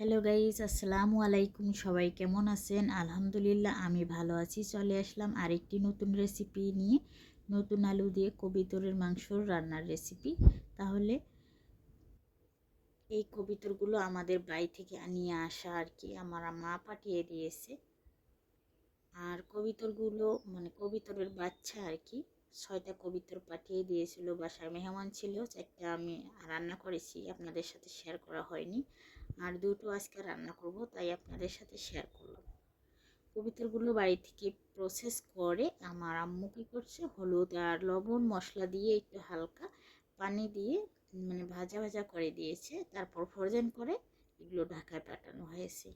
Hello guys আসসালামু আলাইকুম। সবাই কেমন আছেন? আলহামদুলিল্লাহ, আমি ভালো আছি। চলে আসলাম আরেকটি নতুন রেসিপি নিয়ে। নতুন আলু দিয়ে কবিতরের মাংসর রান্নার রেসিপি তাহলে এই কবিতরগুলো আমাদের বাড়ি থেকে নিয়ে আসা আর কি। আমার মা পাঠিয়ে দিয়েছে। আর কবিতরগুলো মানে কবিতরের বাচ্চা আর কি, ছয়টা কবিতর পাঠিয়ে দিয়েছিল। বাসায় মেহমান ছিল। একটা আমি রান্না করেছি। আপনাদের সাথে শেয়ার করা হয়নি। আর দুটো আজকে রান্না করব, তাই আপনাদের সাথে শেয়ার করলাম। কবিতরগুলো বাড়ি থেকে প্রসেস করে আমার আম্মু কী করছে, হলুদ আর লবণ মশলা দিয়ে একটু হালকা পানি দিয়ে মানে ভাজা ভাজা করে দিয়েছে, তারপর ফ্রোজেন করে এগুলো ঢাকায় পাঠানো হয়েছে।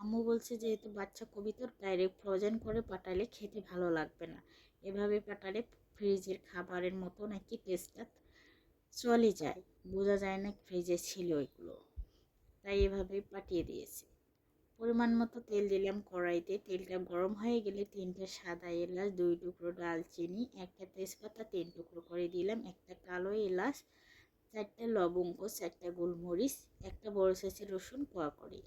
আম্মু বলছে, যেহেতু বাচ্চা কবিতর ডাইরেক্ট ফ্রোজেন করে পাঠালে খেতে ভালো লাগবে না। এভাবে পাঠালে ফ্রিজের খাবারের মতো নাকি টেস্টটা চলে যায়। বোঝা যায় না ফ্রিজে ছিল এগুলো। তাই এভাবে পাঠিয়ে দিয়েছি। পরিমাণ মতো তেল দিলাম কড়াইতে। তেলটা গরম হয়ে গেলে তিনটে সাদা এলাচ, দুই টুকরো ডালচিনি, একটা তেজপাতা, তিন টুকরো করে দিলাম, একটা কালো এলাচ, চারটা লবঙ্গ, চারটা গোলমরিচ, একটা বড় সাইজের রসুন কোয়া করি।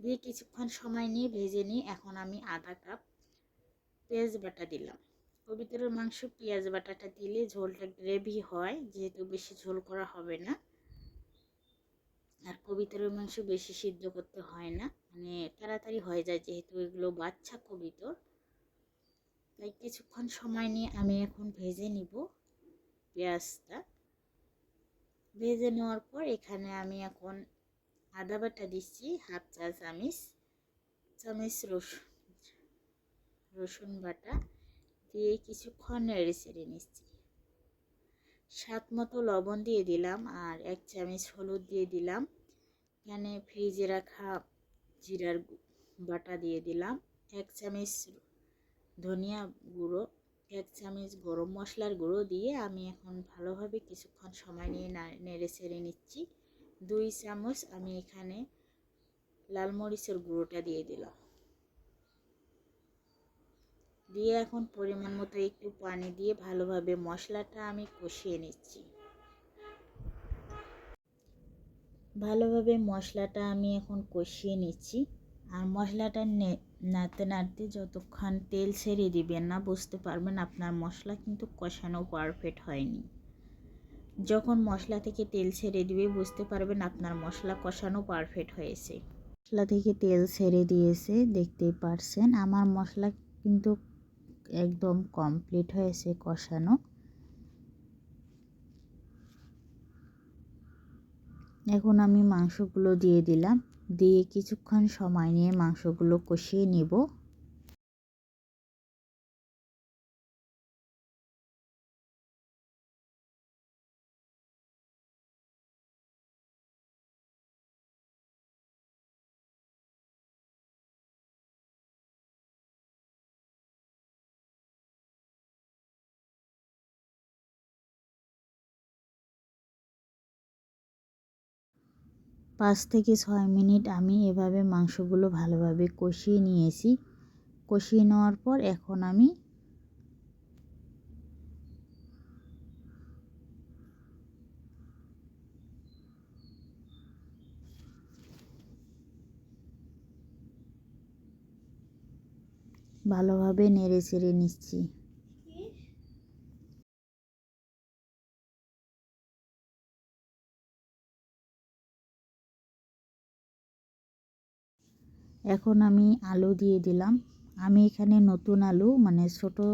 দিয়ে কিছুক্ষণ সময় নিয়ে ভেজে নিয়ে এখন আমি আধা কাপ পেঁয়াজ বাটা দিলাম। কবিতরের মাংস পেঁয়াজ বাটাটা দিলে ঝোলটা গ্রেভি হয়, যেহেতু বেশি ঝোল করা হবে না। আর কবিতরের মাংস বেশি সিদ্ধ করতে হয় না। মানে তাড়াতাড়ি হয়ে যায় যেহেতু এগুলো বাচ্চা কবিতর। তাই কিছুক্ষণ সময় নিয়ে আমি এখন ভেজে নিব পেঁয়াজটা। ভেজে নেওয়ার পর এখানে আমি এখন আদা বাটা দিচ্ছি, হাফ চা চামিচ চামিচ রসুন রসুন বাটা দিয়ে কিছুক্ষণ নেড়ে চেড়ে নিচ্ছি। স্বাদ মতো লবণ দিয়ে দিলাম আর এক চামচ হলুদ দিয়ে দিলাম। এখানে ফ্রিজে রাখা জিরার বাটা দিয়ে দিলাম। এক চামচ ধনিয়া গুঁড়ো, এক চামচ গরম মশলার গুঁড়ো দিয়ে আমি এখন ভালোভাবে কিছুক্ষণ সময় নিয়ে নেড়ে ছেড়ে নিচ্ছি। দুই চামচ আমি এখানে লাল মরিচের গুঁড়োটা দিয়ে দিলাম। দিয়ে এখন পরিমাণ মতো একটু পানি দিয়ে ভালোভাবে মশলাটা আমি কষিয়ে নিচ্ছি। ভালোভাবে মশলাটা আমি এখন কষিয়ে নিচ্ছি। আর মশলাটা নাড়তে নাড়তে যতক্ষণ তেল ছেড়ে দিবেন না, বুঝতে পারবেন আপনার মশলা কিন্তু কষানো পারফেক্ট হয়নি। যখন মশলা থেকে তেল ছেড়ে দিবে, বুঝতে পারবেন আপনার মশলা কষানো পারফেক্ট হয়েছে। মশলা থেকে তেল ছেড়ে দিয়েছে, দেখতেই পারছেন। আমার মশলা কিন্তু একদম কমপ্লিট হয়েছে কষানো। এখন আমি মাংসগুলো দিয়ে দিলাম। দিয়ে কিছুক্ষণ সময় নিয়ে মাংসগুলো কষিয়ে নিব। পাঁচ থেকে ছয় মিনিট আমি এভাবে মাংসগুলো ভালোভাবে কষিয়ে নিয়েছি। কষিয়ে নেওয়ার পর এখন আমি ভালোভাবে নেড়ে চেড়ে নিচ্ছি। এখন আমি আলু দিয়ে দিলাম। আমি এখানে নতুন আলু মানে ছোটো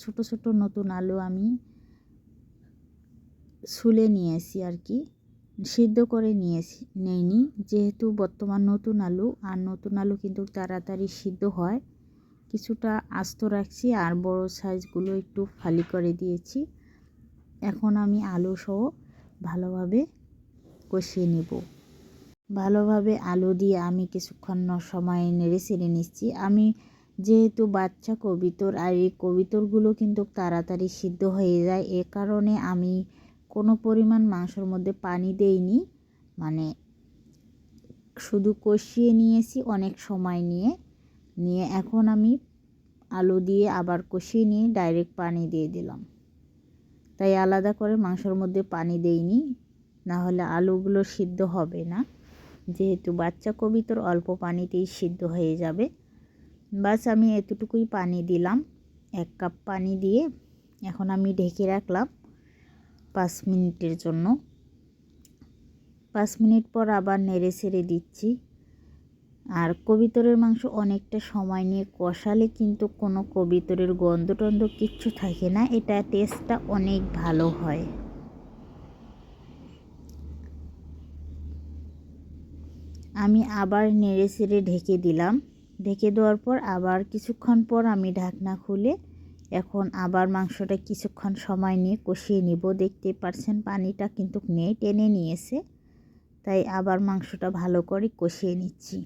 ছোটো ছোটো নতুন আলু আমি ছুলে নিয়েছি আর কি। সিদ্ধ করে নিয়েছি, নেইনি। যেহেতু বর্তমান নতুন আলু, আর নতুন আলু কিন্তু তাড়াতাড়ি সিদ্ধ হয়, কিছুটা আস্ত রাখছি আর বড় সাইজগুলো একটু ফালি করে দিয়েছি। এখন আমি আলু সহ ভালোভাবে কষিয়ে নেব। ভালোভাবে আলু দিয়ে আমি কিছুক্ষণ সময় নেড়ে ছেড়ে নিচ্ছি। আমি যেহেতু বাচ্চা কবিতর আর এই কবিতরগুলো কিন্তু তাড়াতাড়ি সিদ্ধ হয়ে যায়, এ কারণে আমি কোনো পরিমাণ মাংসর মধ্যে পানি দেইনি। মানে শুধু কষিয়ে নিয়েছি অনেক সময় নিয়ে। নিয়ে এখন আমি আলু দিয়ে আবার কষিয়ে নিয়ে ডাইরেক্ট পানি দিয়ে দিলাম। তাই আলাদা করে মাংসর মধ্যে পানি দেইনি না হলে আলুগুলো সিদ্ধ হবে না। যেহেতু বাচ্চা কবিতর অল্প পানিতেই সিদ্ধ হয়ে যাবে। বাস আমি এতটুকুই পানি দিলাম। এক কাপ পানি দিয়ে এখন আমি ঢেকে রাখলাম পাঁচ মিনিটের জন্য। পাঁচ মিনিট পর আবার নেড়ে ছেড়ে দিচ্ছি। আর কবিতরের মাংস অনেকটা সময় নিয়ে কষালে কিন্তু কোনো কবিতরের গন্ধ টন্ধ কিচ্ছু থাকে না। এটা টেস্টটা অনেক ভালো হয়। আমি আবার নেড়ে ছেড়ে ঢেকে দিলাম। ঢেকে দেওয়ার পর আবার কিছুক্ষণ পর আমি ঢাকনা খুলে এখন আবার মাংসটা কিছুক্ষণ সময় নিয়ে কষিয়ে নিব। দেখতে পারছেন পানিটা কিন্তু নেই, টেনে নিয়েছে। তাই আবার মাংসটা ভালো করে কষিয়ে নিচ্ছি।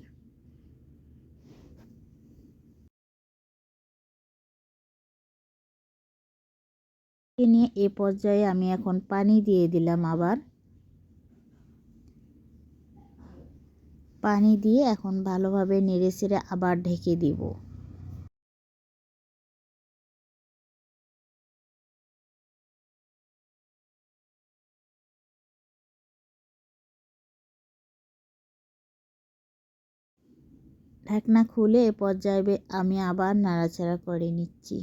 নিয়ে এ পর্যায়ে আমি এখন পানি দিয়ে দিলাম আবার। পানি দিয়ে এখন ভালোভাবে নেড়ে চেড়ে আবার ঢেকে দিব। ঢাকনা খুলে এ পর্যায়ে আমি আবার নাড়াচাড়া করে নিচ্ছি।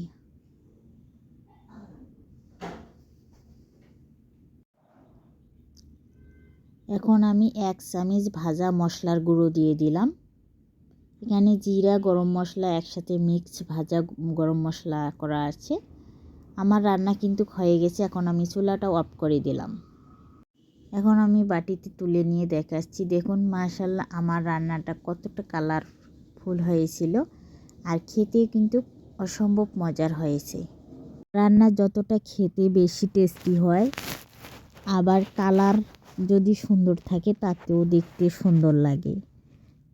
এখন আমি এক চামচ ভাজা মশলার গুঁড়ো দিয়ে দিলাম। এখানে জিরা, গরম মশলা একসাথে মিক্স ভাজা গরম মশলা করা আছে। আমার রান্না কিন্তু হয়ে গেছে, এখন আমি চুলাটা অফ করে দিলাম। এখন আমি বাটিতে তুলে নিয়ে দেখাচ্ছি। দেখুন মাশাল্লাহ আমার রান্নাটা কতটা কালারফুল হয়েছিল আর খেতে কিন্তু অসম্ভব মজার হয়েছে। রান্না যতটা খেতে বেশি টেস্টি হয়, আবার কালার যদি সুন্দর থাকে তাতেও দেখতে সুন্দর লাগে।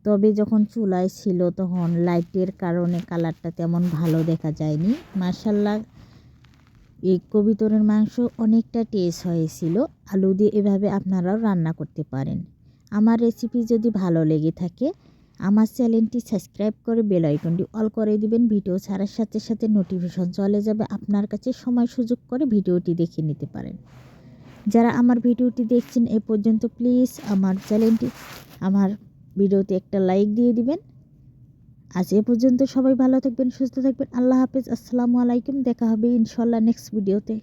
তবে যখন চুলায় ছিল তখন লাইটের কারণে কালারটা তেমন ভালো দেখা যায়নি। মার্শাল্লাহ এই কবিতরের মাংস অনেকটা টেস্ট হয়েছিল। আলু দিয়ে এভাবে আপনারাও রান্না করতে পারেন। আমার রেসিপি যদি ভালো লেগে থাকে, আমার চ্যানেলটি সাবস্ক্রাইব করে বেল আইকনটি অল করে দিবেন। ভিডিও ছাড়ার সাথে সাথে নোটিফিকেশন চলে যাবে। আপনার কাছে সময় সুযোগ করে ভিডিওটি দেখে নিতে পারেন। যারা আমার ভিডিওটি দেখছেন এ পর্যন্ত প্লিজ আমার চ্যানেলটি, আমার ভিডিওতে একটা লাইক দিয়ে দিবেন। আজ এ পর্যন্ত সবাই ভালো থাকবেন, সুস্থ থাকবেন। আল্লাহ হাফেজ, আসসালামু আলাইকুম। দেখা হবে ইনশাল্লাহ নেক্সট ভিডিওতে